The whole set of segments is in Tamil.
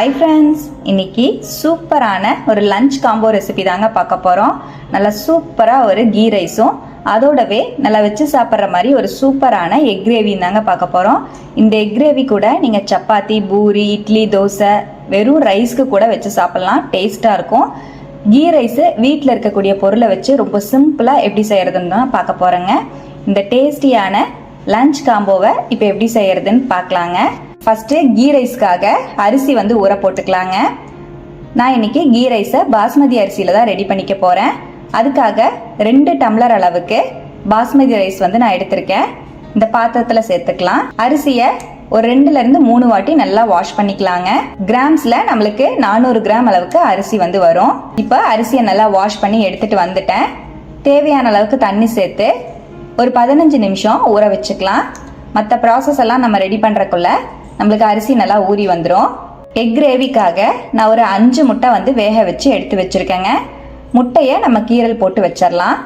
ஹை ஃப்ரெண்ட்ஸ் இன்னைக்கு சூப்பரான ஒரு லஞ்ச் காம்போ ரெசிபி தாங்க பார்க்க போகிறோம் நல்லா சூப்பராக ஒரு கீ ரைஸும் அதோடவே நல்லா வச்சு சாப்பிட்ற மாதிரி ஒரு சூப்பரான எக் கிரேவியும் தாங்க பார்க்க போகிறோம் இந்த எக் கிரேவி கூட நீங்கள் சப்பாத்தி பூரி இட்லி தோசை வெறும் ரைஸ்க்கு கூட வச்சு சாப்பிட்லாம். டேஸ்ட்டாக இருக்கும். கீ ரைஸு வீட்டில் இருக்கக்கூடிய பொருளை வச்சு ரொம்ப சிம்பிளாக எப்படி செய்கிறதுன்னு தான் பார்க்க போகிறேங்க இந்த டேஸ்டியான லஞ்ச் காம்போவை இப்போ எப்படி செய்கிறதுன்னு பார்க்கலாங்க. ஃபஸ்ட்டு கீ ரைஸ்க்காக அரிசி வந்து ஊற போட்டுக்கலாங்க. நான் இன்னைக்கு கீ ரைஸை பாஸ்மதி அரிசியில் தான் ரெடி பண்ணிக்க போகிறேன் அதுக்காக ரெண்டு டம்ளர் அளவுக்கு பாஸ்மதி ரைஸ் வந்து நான் எடுத்திருக்கேன். இந்த பாத்திரத்தில் சேர்த்துக்கலாம். அரிசியை ஒரு ரெண்டுலேருந்து மூணு வாட்டி நல்லா வாஷ் பண்ணிக்கலாங்க. கிராம்ஸில் நம்மளுக்கு நானூறு கிராம் அளவுக்கு அரிசி வந்து வரும். இப்போ அரிசியை நல்லா வாஷ் பண்ணி எடுத்துகிட்டு வந்துட்டேன். தேவையான அளவுக்கு தண்ணி சேர்த்து ஒரு பதினஞ்சு நிமிஷம் ஊற வச்சுக்கலாம். மற்ற ப்ராசஸ் எல்லாம் நம்ம ரெடி பண்ணுறக்குள்ள நம்மளுக்கு அரிசி நல்லா ஊறி வந்துடும் எக் கிரேவிக்காக நான் ஒரு அஞ்சு முட்டை வந்து வேக வச்சு எடுத்து வச்சுருக்கேங்க. முட்டையை நம்ம கீரல் போட்டு வச்சிடலாம்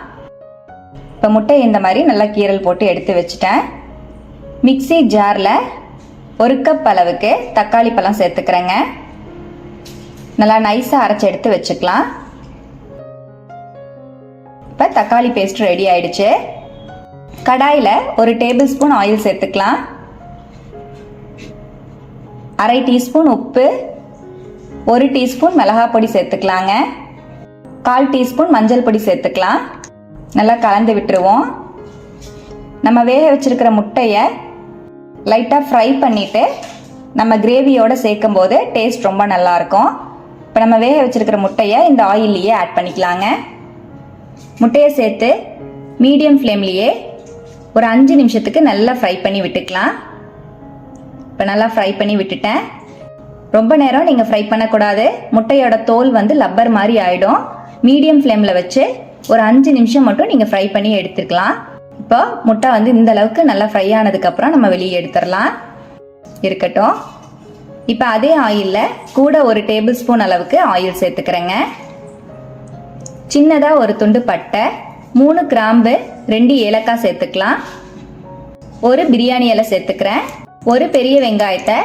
இப்போ முட்டையை இந்த மாதிரி நல்லா கீரல் போட்டு எடுத்து வச்சுட்டேன். மிக்ஸி ஜாரில் ஒரு கப் அளவுக்கு தக்காளி பழம் சேர்த்துக்கிறேங்க. நல்லா நைஸாக அரைச்சி எடுத்து வச்சுக்கலாம். இப்போ தக்காளி பேஸ்ட் ரெடி ஆயிடுச்சு. கடாயில் ஒரு டேபிள் ஸ்பூன் ஆயில் சேர்த்துக்கலாம். அரை டீஸ்பூன் உப்பு ஒரு டீஸ்பூன் மிளகாய் பொடி சேர்த்துக்கலாங்க. கால் டீஸ்பூன் மஞ்சள் பொடி சேர்த்துக்கலாம். நல்லா கலந்து விட்டுருவோம். நம்ம வேக வச்சிருக்கிற முட்டையை லைட்டாக ஃப்ரை பண்ணிவிட்டு நம்ம கிரேவியோடு சேர்க்கும் போது டேஸ்ட் ரொம்ப நல்லாயிருக்கும். இப்போ நம்ம வேக வச்சிருக்கிற முட்டையை இந்த ஆயில்லையே ஆட் பண்ணிக்கலாங்க. முட்டையை சேர்த்து மீடியம் ஃப்ளேம்லேயே ஒரு அஞ்சு நிமிஷத்துக்கு நல்லா ஃப்ரை பண்ணி விட்டுக்கலாம். இப்போ நல்லா ஃப்ரை பண்ணி விட்டுட்டேன். ரொம்ப நேரம் நீங்கள் ஃப்ரை பண்ணக்கூடாது. முட்டையோட தோல் வந்து லப்பர் மாதிரி ஆகிடும் மீடியம் ஃப்ளேமில் வச்சு ஒரு அஞ்சு நிமிஷம் மட்டும் நீங்கள் ஃப்ரை பண்ணி எடுத்துக்கலாம். இப்போ முட்டை வந்து இந்த அளவுக்கு நல்லா ஃப்ரை ஆனதுக்கப்புறம் நம்ம வெளியே எடுத்துடலாம். இருக்கட்டும். இப்போ அதே ஆயிலில் கூட ஒரு டேபிள் ஸ்பூன் அளவுக்கு ஆயில் சேர்த்துக்கிறேங்க. சின்னதாக ஒரு துண்டு பட்டை மூணு கிராம்பு ரெண்டு ஏலக்காய் சேர்த்துக்கலாம். ஒரு பிரியாணி இலை சேர்த்துக்கிறேன். ஒரு பெரிய வெங்காயத்தை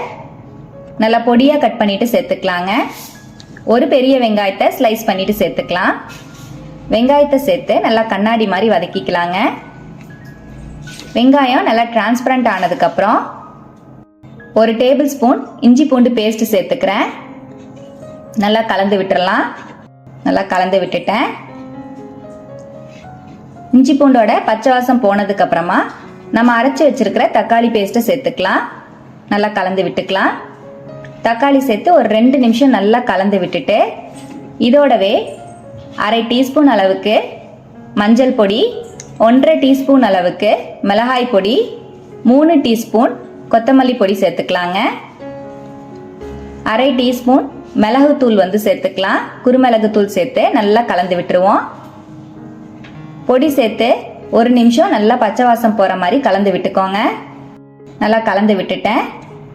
நல்லா பொடியாக கட் பண்ணிட்டு சேர்த்துக்கலாங்க. ஒரு பெரிய வெங்காயத்தை ஸ்லைஸ் பண்ணிட்டு சேர்த்துக்கலாம். வெங்காயத்தை சேர்த்து நல்லா கண்ணாடி மாதிரி வதக்கிக்கலாங்க. வெங்காயம் நல்லா டிரான்ஸ்பரண்ட் ஆனதுக்கப்புறம் ஒரு டேபிள் ஸ்பூன் இஞ்சி பூண்டு பேஸ்ட் சேர்த்துக்கிறேன். நல்லா கலந்து விட்டுறலாம். நல்லா கலந்து விட்டுட்டேன். இஞ்சி பூண்டோட பச்சை வாசம் போனதுக்கு அப்புறமா நம்ம அரைச்சி வச்சிருக்கிற தக்காளி பேஸ்ட்டை சேர்த்துக்கலாம். நல்லா கலந்து விட்டுக்கலாம். தக்காளி சேர்த்து ஒரு ரெண்டு நிமிஷம் நல்லா கலந்து விட்டுட்டு இதோடவே அரை டீஸ்பூன் அளவுக்கு மஞ்சள் பொடி ஒன்றரை டீஸ்பூன் அளவுக்கு மிளகாய் பொடி மூணு டீஸ்பூன் கொத்தமல்லி பொடி சேர்த்துக்கலாங்க. அரை டீஸ்பூன் மிளகுத்தூள் வந்து சேர்த்துக்கலாம். குருமிளகுத்தூள் சேர்த்து நல்லா கலந்து விட்டுருவோம். பொடி சேர்த்து ஒரு நிமிஷம் நல்லா பச்சை வாசம் போகிற மாதிரி கலந்து விட்டுக்கோங்க. நல்லா கலந்து விட்டுட்டேன்.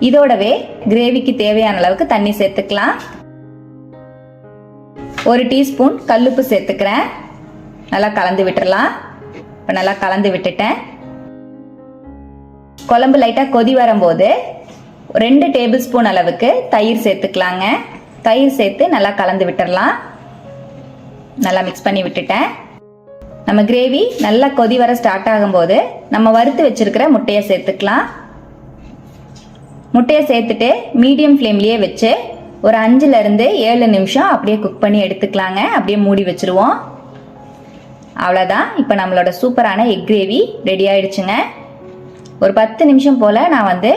இதோடவே கிரேவிக்கு தேவையான அளவுக்கு தண்ணி சேர்த்துக்கலாம். ஒரு டீஸ்பூன் கல்லுப்பு சேர்த்துக்கிறேன். நல்லா கலந்து விட்டுடலாம் இப்போ நல்லா கலந்து விட்டுட்டேன். குழம்பு லைட்டாக கொதி வரும்போது ரெண்டு டேபிள் ஸ்பூன் அளவுக்கு தயிர் சேர்த்துக்கலாங்க. தயிர் சேர்த்து நல்லா கலந்து விட்டுடலாம் நல்லா மிக்ஸ் பண்ணி விட்டுட்டேன். நம்ம கிரேவி நல்லா கொதி வர ஸ்டார்ட் ஆகும்போது நம்ம வறுத்து வச்சிருக்கிற முட்டையை சேர்த்துக்கலாம். முட்டையை சேர்த்துட்டு மீடியம் ஃப்ளேம்லேயே வச்சு ஒரு அஞ்சுலேருந்து ஏழு நிமிஷம் அப்படியே குக் பண்ணி எடுத்துக்கலாங்க. அப்படியே மூடி வச்சுருவோம். அவ்வளோதான் இப்போ நம்மளோட சூப்பரான எக் கிரேவி ரெடி ஆயிடுச்சுங்க. ஒரு பத்து நிமிஷம் போல் நான் வந்து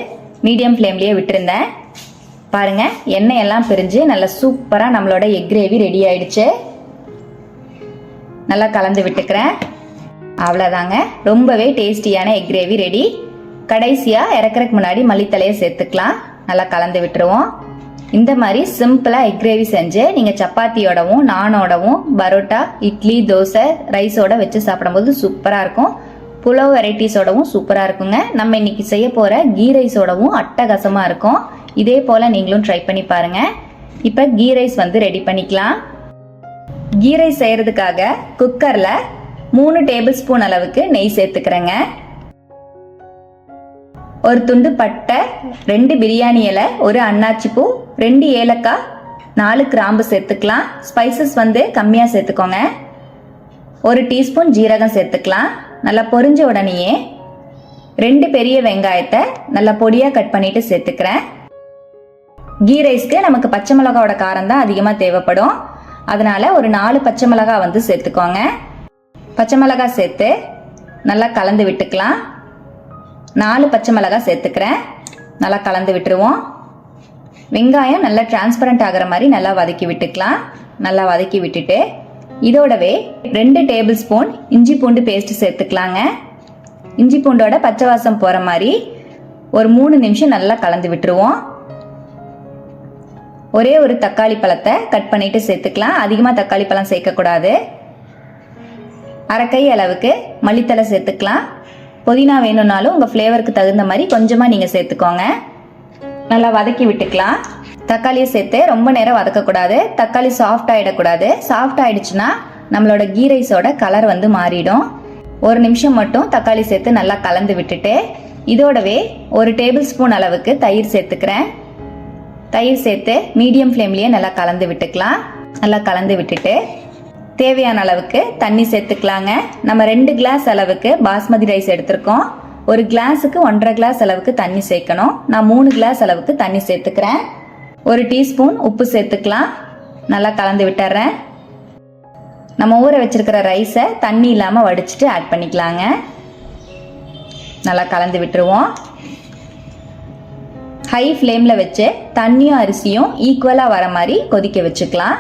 மீடியம் ஃப்ளேம்லேயே விட்டுருந்தேன். பாருங்கள் எண்ணெய் எல்லாம் பிரிஞ்சு நல்லா சூப்பராக நம்மளோட எக் கிரேவி ரெடி ஆயிடுச்சு. நல்லா கலந்து விட்டுக்கிறேன். அவ்வளோதாங்க ரொம்பவே டேஸ்டியான எக் கிரேவி ரெடி. கடைசியாக இறக்குறதுக்கு முன்னாடி மல்லித்தலையை சேர்த்துக்கலாம். நல்லா கலந்து விட்டுருவோம். இந்த மாதிரி சிம்பிளாக எக் கிரேவி செஞ்சு நீங்கள் சப்பாத்தியோடவும் நானோடவும் பரோட்டா இட்லி தோசை ரைஸோட வச்சு சாப்பிடும்போது சூப்பராக இருக்கும். புலவு வெரைட்டிஸோடவும் சூப்பராக இருக்குங்க. நம்ம இன்னைக்கு செய்ய போகிற கீ ரைஸோடவும் அட்டகாசமாக இருக்கும். இதே போல் நீங்களும் ட்ரை பண்ணி பாருங்கள் இப்போ கீ ரைஸ் வந்து ரெடி பண்ணிக்கலாம். கீ ரைஸ் செய்கிறதுக்காக குக்கரில் மூணு டேபிள் ஸ்பூன் அளவுக்கு நெய் சேர்த்துக்கிறேங்க. ஒரு துண்டு பட்டை ரெண்டு பிரியாணி இலை ஒரு அன்னாச்சி பூ ரெண்டு ஏலக்காய் நாலு கிராம்பு சேர்த்துக்கலாம். ஸ்பைசஸ் வந்து கம்மியாக சேர்த்துக்கோங்க. ஒரு டீஸ்பூன் ஜீரகம் சேர்த்துக்கலாம். நல்லா பொரிஞ்ச உடனேயே ரெண்டு பெரிய வெங்காயத்தை நல்லா பொடியாக கட் பண்ணிட்டு சேர்த்துக்கிறேன். கீ ரைஸ்க்கு நமக்கு பச்சை மிளகாவோட காரம் தான் அதிகமாக தேவைப்படும். அதனால ஒரு நாலு பச்சை மிளகாய் வந்து சேர்த்துக்கோங்க. பச்சை மிளகாய் சேர்த்து நல்லா கலந்து விட்டுக்கலாம். நாலு பச்சை மிளகாய் சேர்த்துக்கிறேன். நல்லா கலந்து விட்டுருவோம். வெங்காயம் நல்லா டிரான்ஸ்பரண்ட் ஆகிற மாதிரி நல்லா வதக்கி விட்டுக்கலாம். நல்லா வதக்கி விட்டுட்டு இதோடவே ரெண்டு டேபிள் ஸ்பூன் இஞ்சி பூண்டு பேஸ்ட் சேர்த்துக்கலாங்க. இஞ்சி பூண்டோட பச்சை வாசம் போகிற மாதிரி ஒரு மூணு நிமிஷம் நல்லா கலந்து விட்டுருவோம். ஒரே ஒரு தக்காளி பழத்தை கட் பண்ணிட்டு சேர்த்துக்கலாம். அதிகமாக தக்காளி பழம் சேர்க்கக்கூடாது. அரைக்கை அளவுக்கு மல்லித்தலை சேர்த்துக்கலாம். புதினா வேணும்னாலும் உங்கள் ஃப்ளேவருக்கு தகுந்த மாதிரி கொஞ்சமாக நீங்கள் சேர்த்துக்கோங்க. நல்லா வதக்கி விட்டுக்கலாம். தக்காளியை சேர்த்து ரொம்ப நேரம் வதக்கக்கூடாது. தக்காளி சாஃப்ட் ஆகிடக்கூடாது சாஃப்ட் ஆகிடுச்சுன்னா நம்மளோட கீ ரைஸோட கலர் வந்து மாறிடும். ஒரு நிமிஷம் மட்டும் தக்காளி சேர்த்து நல்லா கலந்து விட்டுட்டு இதோடவே ஒரு டேபிள் ஸ்பூன் அளவுக்கு தயிர் சேர்த்துக்கிறேன். தயிர் சேர்த்து மீடியம் ஃப்ளேம்லேயே நல்லா கலந்து விட்டுக்கலாம். நல்லா கலந்து விட்டுட்டு தேவையான அளவுக்கு தண்ணி சேர்த்துக்கலாங்க. நம்ம ரெண்டு கிளாஸ் அளவுக்கு பாஸ்மதி ரைஸ் எடுத்திருக்கோம். ஒரு கிளாஸுக்கு ஒன்றரை கிளாஸ் அளவுக்கு தண்ணி சேர்க்கணும். நான் மூணு கிளாஸ் அளவுக்கு தண்ணி சேர்த்துக்கிறேன். ஒரு டீஸ்பூன் உப்பு சேர்த்துக்கலாம். நல்லா கலந்து விட்டுறேன். நம்ம ஊற வச்சிருக்கிற ரைஸை தண்ணி இல்லாமல் வடிச்சிட்டு ஆட் பண்ணிக்கலாங்க. நல்லா கலந்து விட்டுருவோம். ஹை ஃப்ளேமில் வச்சு தண்ணியும் அரிசியும் ஈக்குவலாக வர மாதிரி கொதிக்க வச்சுக்கலாம்.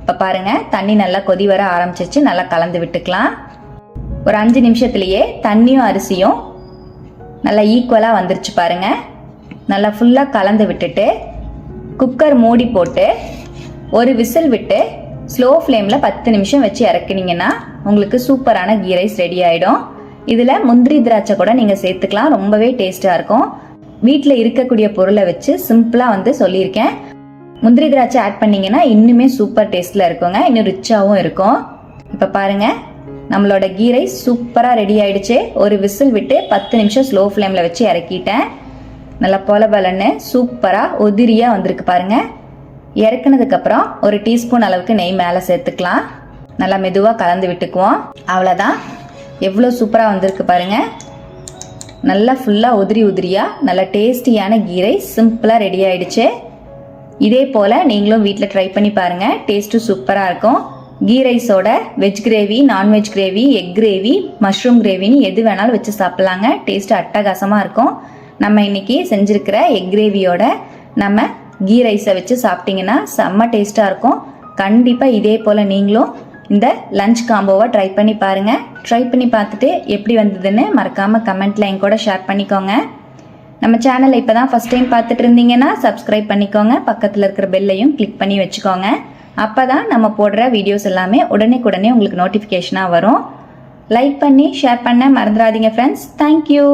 இப்போ பாருங்கள் தண்ணி நல்லா கொதி வர ஆரம்பிச்சிச்சு நல்லா கலந்து விட்டுக்கலாம். ஒரு அஞ்சு நிமிஷத்துலேயே தண்ணியும் அரிசியும் நல்லா ஈக்குவலாக வந்துருச்சு பாருங்கள் நல்லா ஃபுல்லாக கலந்து விட்டுட்டு குக்கர் மூடி போட்டு ஒரு விசில் விட்டு ஸ்லோ ஃப்ளேமில் பத்து நிமிஷம் வச்சு இறக்குனீங்கன்னா உங்களுக்கு சூப்பரான கீ ரைஸ் ரெடி ஆகிடும் இதில் முந்திரி திராட்சை கூட நீங்கள் சேர்த்துக்கலாம். ரொம்பவே டேஸ்ட்டாக இருக்கும். வீட்டில் இருக்கக்கூடிய பொருளை வச்சு சிம்பிளாக வந்து சொல்லியிருக்கேன். முந்திரி திராட்சை ஆட் பண்ணிங்கன்னா இன்னுமே சூப்பர் டேஸ்ட்டில் இருக்குங்க. இன்னும் ரிச்சாகவும் இருக்கும். இப்போ பாருங்கள் நம்மளோட கீ ரைஸ் சூப்பராக ரெடி ஆயிடுச்சு. ஒரு விசில் விட்டு பத்து நிமிஷம் ஸ்லோ ஃப்ளேமில் வச்சு இறக்கிட்டேன். நல்லா பொல பலன்னு சூப்பராக உதிரியாக வந்திருக்கு பாருங்கள் இறக்குனதுக்கப்புறம் ஒரு டீஸ்பூன் அளவுக்கு நெய் மேலே சேர்த்துக்கலாம். நல்லா மெதுவாக கலந்து விட்டுக்குவோம். அவ்வளோதான் எவ்வளோ சூப்பராக வந்திருக்கு பாருங்கள் நல்லா ஃபுல்லாக உதிரி உதிரியாக நல்லா டேஸ்டியான கீ ரைஸ் சிம்பிளாக ரெடி ஆயிடுச்சு. இதே போல் நீங்களும் வீட்டில் ட்ரை பண்ணி பாருங்கள் டேஸ்ட்டும் சூப்பராக இருக்கும். Ghee ரைஸோட veg gravy non veg gravy egg gravy mushroom கிரேவின்னு எது வேணாலும் வச்சு சாப்பிட்லாங்க. டேஸ்ட் அட்டகாசமாக இருக்கும். நம்ம இன்னைக்கு செஞ்சுருக்கிற எக் கிரேவியோட நம்ம கீ ரைஸை வச்சு சாப்பிட்டிங்கன்னா செம்ம டேஸ்ட்டாக இருக்கும். கண்டிப்பாக இதே போல் நீங்களும் இந்த லஞ்ச் காம்போவை ட்ரை பண்ணி பாருங்கள் ட்ரை பண்ணி பார்த்துட்டு எப்படி வந்ததுன்னு மறக்காமல் கமெண்ட்டில் என் கூட ஷேர் பண்ணிக்கோங்க. நம்ம சேனலை இப்போ தான் ஃபஸ்ட் டைம் பார்த்துட்டு இருந்தீங்கன்னா சப்ஸ்கிரைப் பண்ணிக்கோங்க. பக்கத்தில் இருக்கிற பெல்லையும் கிளிக் பண்ணி வச்சுக்கோங்க. அப்போ தான் நம்ம போடுற வீடியோஸ் எல்லாமே உடனே உங்களுக்கு நோட்டிஃபிகேஷனாக வரும். லைக் பண்ணி ஷேர் பண்ண மறந்துடாதீங்க ஃப்ரெண்ட்ஸ் தேங்க்யூ